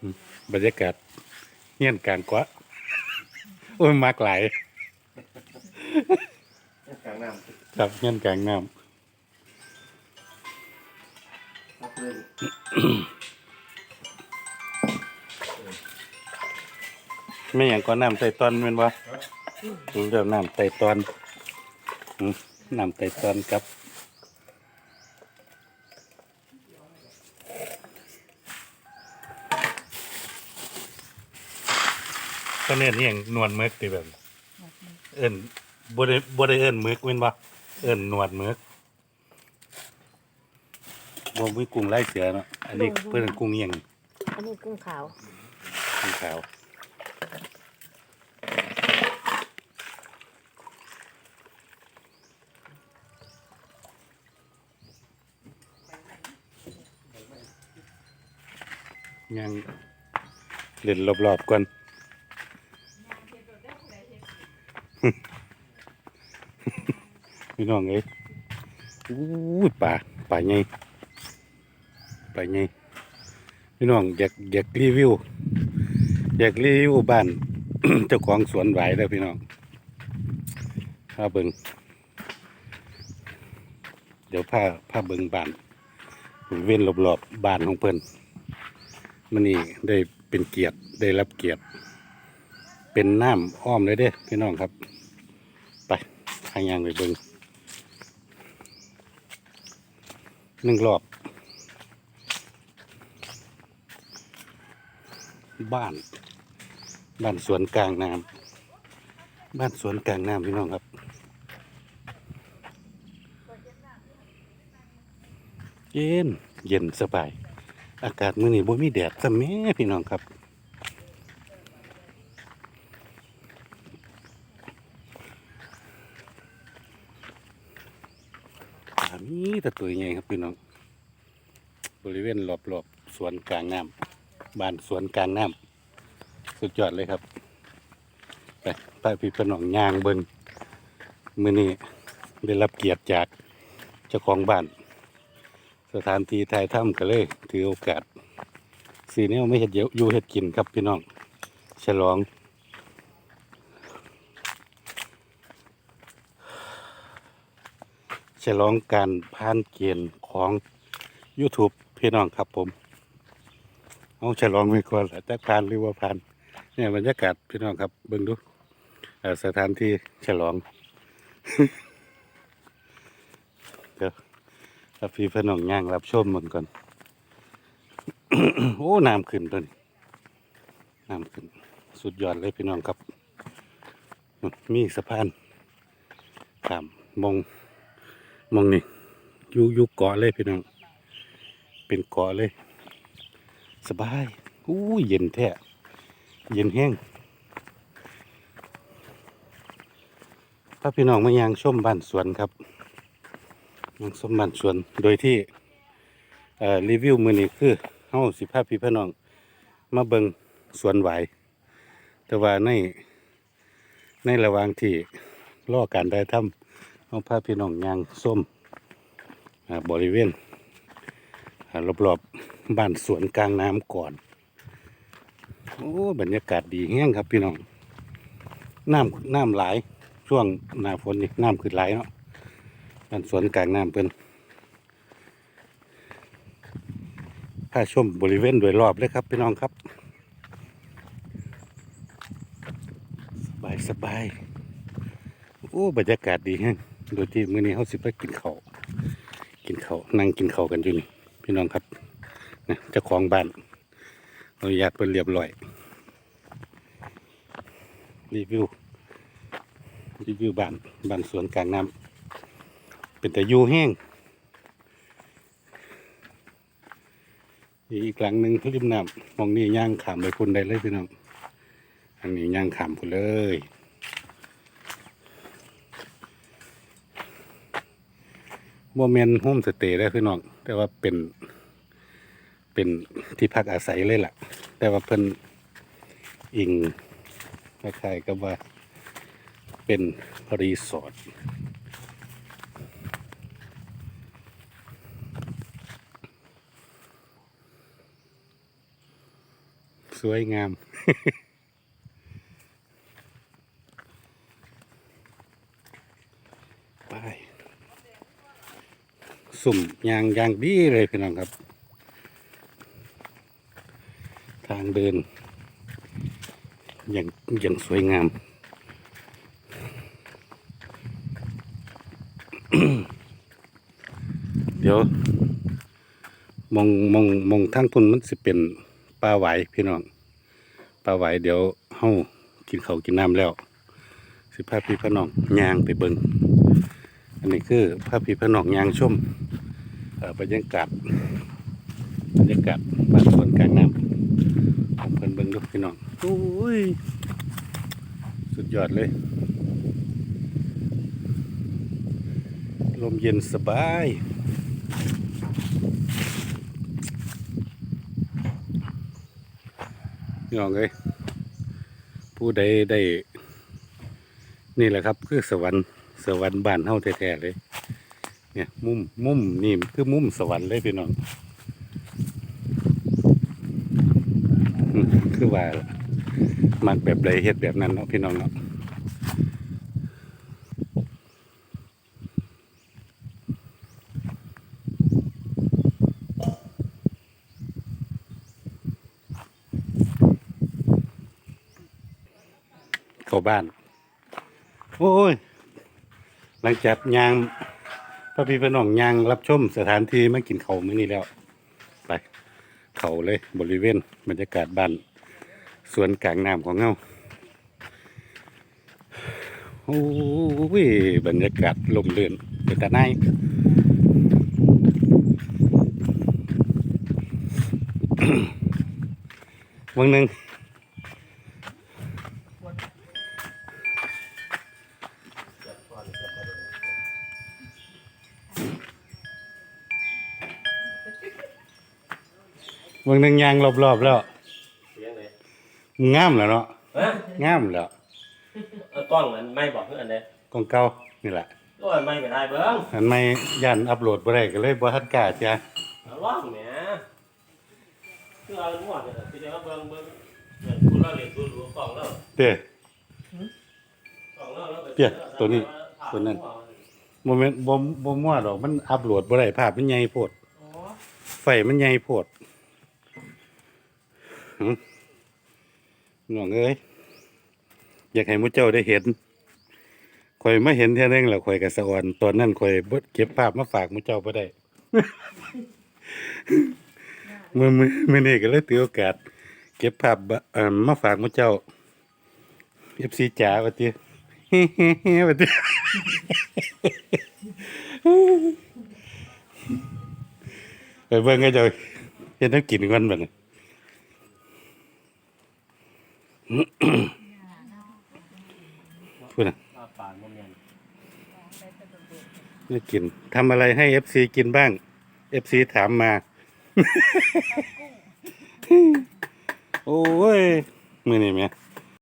อืมบรรยากาศเงียนกลางกว่า โอ้ยมากหลายกลางน้ครับเงียนกลางน้ำครับเลยำไม่อย่างก็น้ำไตตอนแมันวะรู้เรื่องน้ำไตตอนอืมน้ำไตตอนครับ ก็เนี่ยนี่อย่างนวลมึกตีแบบเอิ้นบ่ได้บ่ได้เอิ้นมึกแม่นบ่เอิ้นหนวดมึกบ่มีกุ้งลายเสือเนาะอันนี้เพิ่นกุ้งเอียงอันนี้กุ้งขาวกุ้งขาวยังเล่นรอบๆก่อน พี่น้องเอ้ยอู้ป่าป่าใหญ่ป่าใหญ่พี่น้องอยากอยากรีวิว อยากรีวิวบ้านเจ้าของสวนไหวแล้วพี่น้องพาเบิงเดี๋ยวพาพาเบิงบ้านเว้นรอบๆบ้านของเพิ่นมันนี่ได้เป็นเกียรติได้รับเกียรติ เป็นน้ำอ้อมเลยเด้พี่น้องครับ ไปทางยางไปเบิงหนึ่งรอบ บ้าน บ้านสวนกลางน้ำบ้านสวนกลางน้ำพี่น้องครับเย็นเย็นสบาย อากาศมื้อนี้บ่มีแดดซะแม่พี่น้องครับ มีแต่ตัวใหญ่ครับพี่น้อง บริเวณรอบๆสวนกลางน้ำบ้านสวนกลางน้ำสุดยอดเลยครับไปไปพี่พี่น้องย่างเบิ้งมือนี้ได้รับเกียรติจากเจ้าของบ้าน สถานที่ถ่ายถ้ำก็เลย ถือโอกาสสีนี้ไม่เห็ดเยอะอยู่เห็ดกินครับพี่น้อง ฉลอง ฉลองการผ่านเกณฑ์ของ YouTube พี่น้องครับผมเอาฉลองไปก่อนแหละแต่ผ่านหรือว่าผ่านเนี่ยบรรยากาศพี่น้องครับเบิ่งดูสถานที่ฉลองเดี๋ยวถ้าพี่พี่น้องย่างรับชมมันก่อนโอ้น้ำขึ้นตัวนี้น้ำขึ้น สุดยอดเลยพี่น้องครับ มีสะพานข้ามมง มองนี่อยู่อยู่เกาะเลยพี่น้อง เป็นเกาะเลย สบายอู้ยเย็นแท้เย็นแห้ง ถ้าพี่น้องมายังชมบ้านสวนครับยังชมบ้านสวน โดยที่รีวิวมือนี้คือเฮาสิพาพี่พี่น้อง มาเบิงสวนไหว แต่ว่าในในระหว่างที่รอการได้ทำ เอาพาพี่น้องยางส้มบริเวณรอบๆบ้านสวนกลางน้ำก่อน โอ้ บรรยากาศดีแห้งครับพี่น้อง น้ำน้ำไหลช่วงหน้าฝนนี่น้ำขึ้นไหลเนาะบ้านสวนกลางน้ำเป็นพาชมบริเวณโดยรอบเลยครับพี่น้องครับ สบายสบาย โอ้ บรรยากาศดีแฮง โดยที่มื้อนี้เขาสิไปกินข้าวกินข้าวนั่งกินข้าวกันอยู่นี่พี่น้องครับนะเจ้าของบ้านอนุญาตเป็นเรียบร้อยรีวิวรีวิวบ้านบ้านสวนกลางน้ำเป็นแต่ยูแห้งอีกหลังหนึ่งริมน้ำมองนี่ย่างขามไปคุณได้เลยพี่น้องอันนี้ย่างขามคุณเลย โมเมนโฮมสเตย์ได้พี่น้องแต่ว่าเป็น เป็นที่พักอาศัยเลยล่ะ แต่ว่าเพิ่นอิงคล้ายๆกับว่าเป็นรีสอร์ทสวยงาม สุ่มยางยางดีเลยพี่น้องครับ ทางเดิน อย่างอย่างสวยงามเดี๋ยวมองมองมองทางพุ่นมันสิเป็นปลาไหวพี่น้องปลาไหวเดี๋ยวเฮากินเขากินน้ำแล้ว สิพาพี่พน้องยางไปเบิงอันนี้คือพาพี่พน้องยางชมเอ่อ บรรยากาศบรรยากาศบ้านสวนกลางน้ำของเพิ่นเบิงดูพี่น้องโอ้ยสุดยอดเลย ลมเย็นสบายพี่น้องเอ้ยผู้ใดได้ นี่แหละครับ คือสวรรค์สวรรค์บ้านเฮาแท้ๆเลย เนี่ย มุมมุมนี่คือมุมสวรรค์เลยพี่น้องคือว่ามักแบบใดเฮ็ดแบบนั้นเนาะพี่น้องเนาะเข้าบ้าน โอ้ย หลังจากยาง พระพี่พน้องยางรับชมสถานที่มากินเขาวมื้อนี้แล้ว ไปเขาเลยบริเวณบรรยากาศบ้านสวนกลางน้ำของเงาโอ้ยบรรยากาศลมเรือนเป็นตาไนวันหนึ่ง วันหนึ่งยางรอบๆแล้วเสียงเลยงามแล้วเนาะฮะงามแล้วเออกล้องมันไม่บอกเพื่อนเลยกองเก่านี่แหละโอ้ยไม่ก็ได้เบิ้งอันไม่ยันอัปโหลดบ่ได้ก็เลยบ่ทันกล้าจ้ะเอาล่องเนี่ยคือเอาหมดเลยที่เดียวเบิ้งเบิ้งเหมือนคุณเราเรียนรู้รู้กล้องแล้วเด้อกล้องแล้วแล้วไปเตี้ยตัวนี้ตัวนั้น บ่แม่นบ่บ่มั่วดอกมันอัปโหลดบ่ได้ภาพมันใหญ่โพดอ๋อไฟมันใหญ่โพดหึ น้องเอ้ยอยากให้มู่เจ้าได้เห็นข่อยไมาเห็นเท่ยนึงแล้วข่อยก็สะออนตอนนั้นข่อยเก็บภาพมาฝากมู่เจ้าบ่ได้มื้อมื้อมื้อนี้ก็เลยถือโอกาส เก็บภาพเอ่อมาฝากมู่เจ้า FC จ๋าว่าติว่าติไปเบิ่งให้เจ้าเฮ็ดแน้ำกินกันบัดนี้ พูดน่ะปลาปานมันเงินได้กินทำอะไรให้ FC กินบ้าง FC ถามมา โอ้ยมื้อนี้แหม่